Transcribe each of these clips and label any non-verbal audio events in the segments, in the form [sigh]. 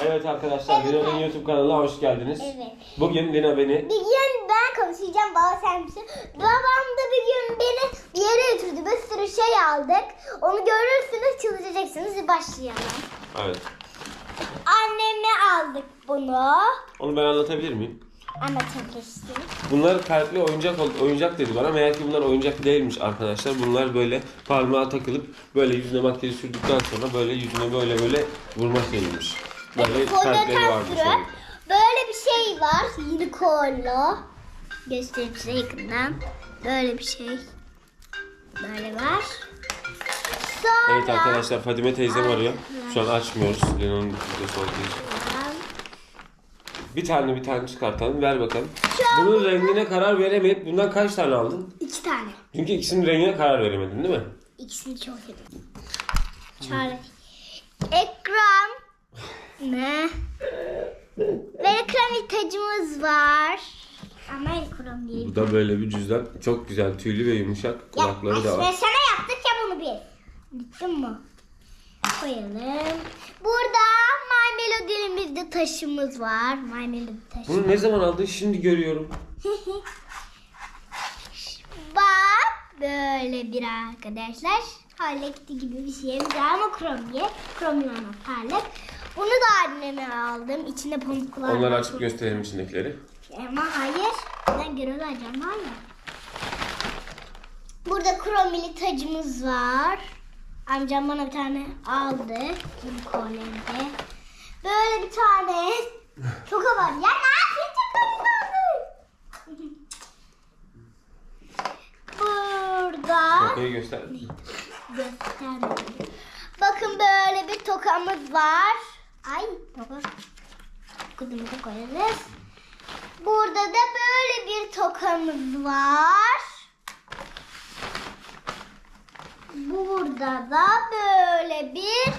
Evet arkadaşlar, Lina'nın YouTube kanalına hoş geldiniz. Evet. Bugün Lina beni Bir gün ben konuşacağım baba sen misin? Babam da bir gün beni bir yere götürdü. Bir sürü şey aldık. Onu görürsünüz çalışacaksınız. Başlayalım. Evet. Anneme aldık bunu. Onu ben anlatabilir miyim? Anlatabilirsin. Bunlar kalpli oyuncak oyuncak dedi bana. Meğer ki bunlar oyuncak değilmiş arkadaşlar. Bunlar böyle parmağa takılıp böyle yüzüne makyajı sürdükten sonra böyle yüzüne böyle böyle vurma şeyiymiş. Böyle kalpleri. Fondöten onun. Böyle bir şey var. Unicornlu. Göstereyim size yakından. Böyle bir şey. Böyle var. Sonra... Evet arkadaşlar Fadime teyzem arıyor. Şu an açmıyoruz. Lina'nın videosu olduğu için. Bir tane bir tane çıkartalım. Ver bakalım. Bunun rengine karar veremeyip bundan kaç tane aldın? İki tane. Çünkü ikisinin rengine karar veremedin değil mi? İkisini çok sevdim. Çare. Ne? Ve ekran tacımız var. Ama ekran değil. Bu da böyle bir cüzdan. Çok güzel tüylü ve yumuşak. Kulakları da var. Sana yaptık ya bunu bir. Bittin mi? Koyalım. Burada My Melody'limizde taşımız var. My Melody taşı. Bunu ne zaman aldın şimdi görüyorum. [laughs] Bak böyle bir arkadaşlar. Halekti gibi bir şey. Güzel ama kromye. Kromye anahtarlık. Bunu da anneme aldım. İçinde pamuklar Onları açıp gösterelim içindekileri. Ama hayır. Ben alacağım var ya. Burada kromili tacımız var. Amcam bana bir tane aldı. Unicorn'de. Böyle bir tane. [laughs] Çok var. Ya ne yapayım. Burada Tokayı göster. göstermedim. Bakın böyle bir tokamız var. Ay toka. Kudumuzu koyarız. Burada da böyle bir tokamız var. Burada da böyle bir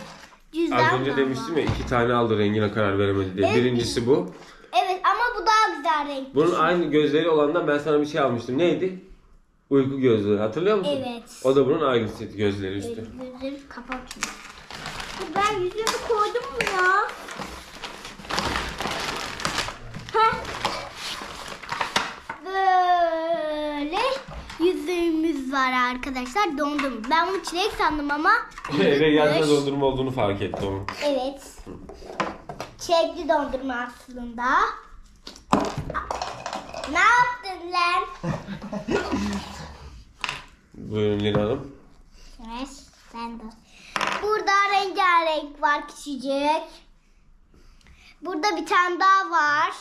cüzdan Az önce var. demiştim ya iki tane aldı rengine karar veremedi diye. Evet. Birincisi bu. Evet ama bu daha güzel renk. Bunun aynı gözleri olandan ben sana bir şey almıştım. Neydi? Uyku gözlüğü. Hatırlıyor musun? Evet. O da bunun aynısı gözleri üstü. Gözleri kapat. Ben yüzümü koydum mu ya? Heh. Böyle yüzüğümüz var arkadaşlar. Dondum. Ben bunu çilek sandım ama [laughs] Eve geldiğinde yüzükmüş. dondurma olduğunu fark etti onun. Evet. Çilekli dondurma aslında. Ne yaptın lan? [laughs] Buyurun Lina Hanım. Evet, ben de. Burada rengarenk var küçücük. Burada bir tane daha var.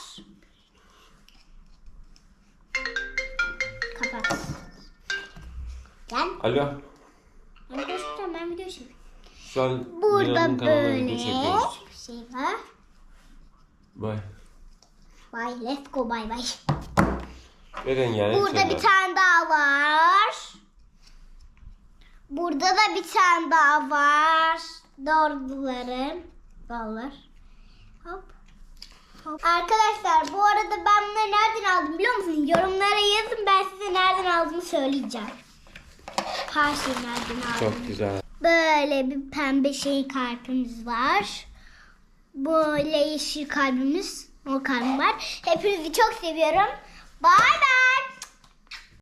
Kapat. Gel. Alo. Ben video çekeceğim, ben video çekeceğim. Şu an Burada kanalına böyle video bir şey var. Bye. Bye, let's go bye bye. Ve rengarenk Burada şeyler. bir tane daha var. Burada da bir tane daha var. Doğruların. Dollar. Hop. Hop. Arkadaşlar bu arada ben bunları nereden aldım biliyor musunuz? Yorumlara yazın ben size nereden aldığımı söyleyeceğim. Her şeyi nereden aldım. Çok güzel. Böyle bir pembe şey kalbimiz var. Böyle yeşil kalbimiz, o kalbim var. Hepinizi çok seviyorum. Bay bay.